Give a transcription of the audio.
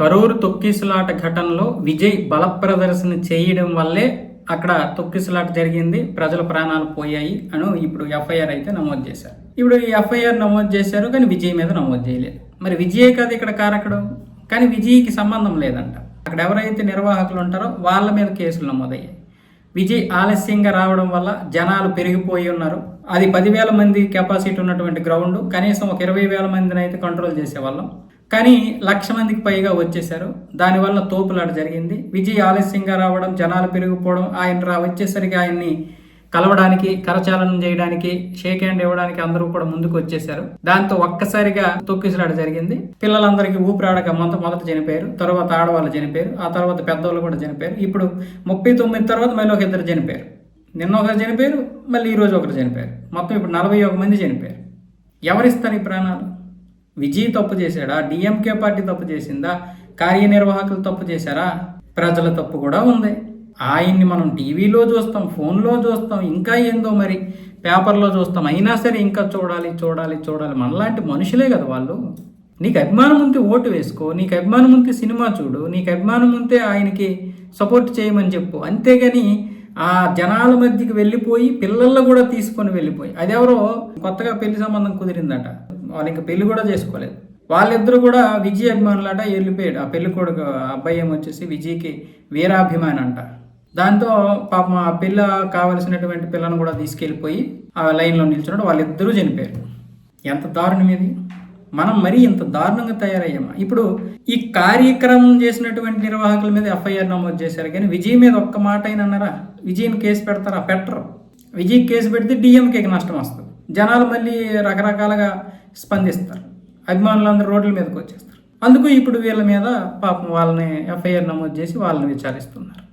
కరూరు తొక్కిసలాట ఘటనలో విజయ్ బల ప్రదర్శన చేయడం వల్లే అక్కడ తొక్కిసలాట జరిగింది. ప్రజల ప్రాణాలు పోయాయి అని ఇప్పుడు ఎఫ్ఐఆర్ అయితే నమోదు చేశారు. ఇప్పుడు ఈ ఎఫ్ఐఆర్ నమోదు చేశారు కానీ విజయ్ మీద నమోదు చేయలేదు. మరి విజయ్ కాదు ఇక్కడ కారకుడు. కానీ విజయ్కి సంబంధం లేదంట. అక్కడ ఎవరైతే నిర్వాహకులు ఉంటారో వాళ్ళ మీద కేసులు నమోదయ్యాయి. విజయ్ ఆలస్యంగా రావడం వల్ల జనాలు పెరిగిపోయి ఉన్నారు. అది పదివేల మంది కెపాసిటీ ఉన్నటువంటి గ్రౌండ్. కనీసం ఒక ఇరవై వేల మందిని అయితే కంట్రోల్ చేసేవాళ్ళం. కానీ లక్ష మందికి పైగా వచ్చేసారు దానివల్ల తోపులాట జరిగింది. విజయ్ ఆలస్యంగా రావడం జనాలు పెరిగిపోవడం ఆయన రా వచ్చేసరికి ఆయన్ని కలవడానికి కరచాలనం చేయడానికి షేక్ హ్యాండ్ ఇవ్వడానికి అందరూ కూడా ముందుకు వచ్చేసారు దాంతో ఒక్కసారిగా తొక్కిసలాట జరిగింది. పిల్లలందరికీ ఊపిరాడక మొదట మొదట చనిపోయారు. తర్వాత ఆడవాళ్ళు చనిపోయారు. ఆ తర్వాత పెద్దవాళ్ళు కూడా చనిపోయారు. ఇప్పుడు ముప్పై తొమ్మిది తర్వాత మళ్ళీ ఒక ఇద్దరు చనిపోయారు. నిన్న ఒకరు చనిపోయారు మళ్ళీ ఈరోజు ఒకరు చనిపోయారు. మొత్తం ఇప్పుడు నలభై ఒక మంది చనిపోయారు. ఎవరిస్తారు ఈ ప్రాణాలు? విజయ్ తప్పు చేశాడా? డిఎంకే పార్టీ తప్పు చేసిందా? కార్యనిర్వాహకులు తప్పు చేశారా? ప్రజల తప్పు కూడా ఉంది. ఆయన్ని మనం టీవీలో చూస్తాం ఫోన్లో చూస్తాం ఇంకా ఏందో మరి పేపర్లో చూస్తాం. అయినా సరే ఇంకా చూడాలి చూడాలి చూడాలి. మనలాంటి మనుషులే కదా వాళ్ళు. నీకు అభిమానం ఉంటే ఓటు వేసుకో నీకు అభిమానం ఉంటే సినిమా చూడు నీకు అభిమానం ఉంటే ఆయనకి సపోర్ట్ చేయమని చెప్పు. అంతేగాని ఆ జనాల మధ్యకి వెళ్ళిపోయి పిల్లల్లో కూడా తీసుకొని వెళ్ళిపోయి. అదెవరో కొత్తగా పెళ్ళి సంబంధం కుదిరిందట. వాళ్ళు ఇంకా పెళ్ళి కూడా చేసుకోలేదు. వాళ్ళిద్దరూ కూడా విజయ్ అభిమానులట వెళ్ళిపోయాడు ఆ పెళ్ళి కొడుకు అబ్బాయి ఏమొచ్చేసి విజయ్కి వీరాభిమాని అంట. దాంతో పాపం ఆ పిల్ల కావలసినటువంటి పిల్లను కూడా తీసుకెళ్ళిపోయి ఆ లైన్లో నిల్చున్నాడు. వాళ్ళిద్దరూ చనిపోయారు. ఎంత దారుణం ఇది. మనం మరీ ఇంత దారుణంగా తయారయ్యామా? ఇప్పుడు ఈ కార్యక్రమం చేసినటువంటి నిర్వాహకుల మీద ఎఫ్ఐఆర్ నమోదు చేశారు కానీ విజయ్ మీద ఒక్క మాట అయినా అన్నారా? విజయ్ని కేసు పెడతారా? పెట్టరు. విజయ్ కేసు పెడితే డిఎంకేకి నష్టం వస్తుంది. జనాలు మళ్ళీ రకరకాలుగా స్పందిస్తారు. అభిమానులందరూ రోడ్ల మీదకి వచ్చేస్తారు. అందుకు ఇప్పుడు వీళ్ళ మీద పాపం వాళ్ళని ఎఫ్ఐఆర్ నమోదు చేసి వాళ్ళని విచారిస్తున్నారు.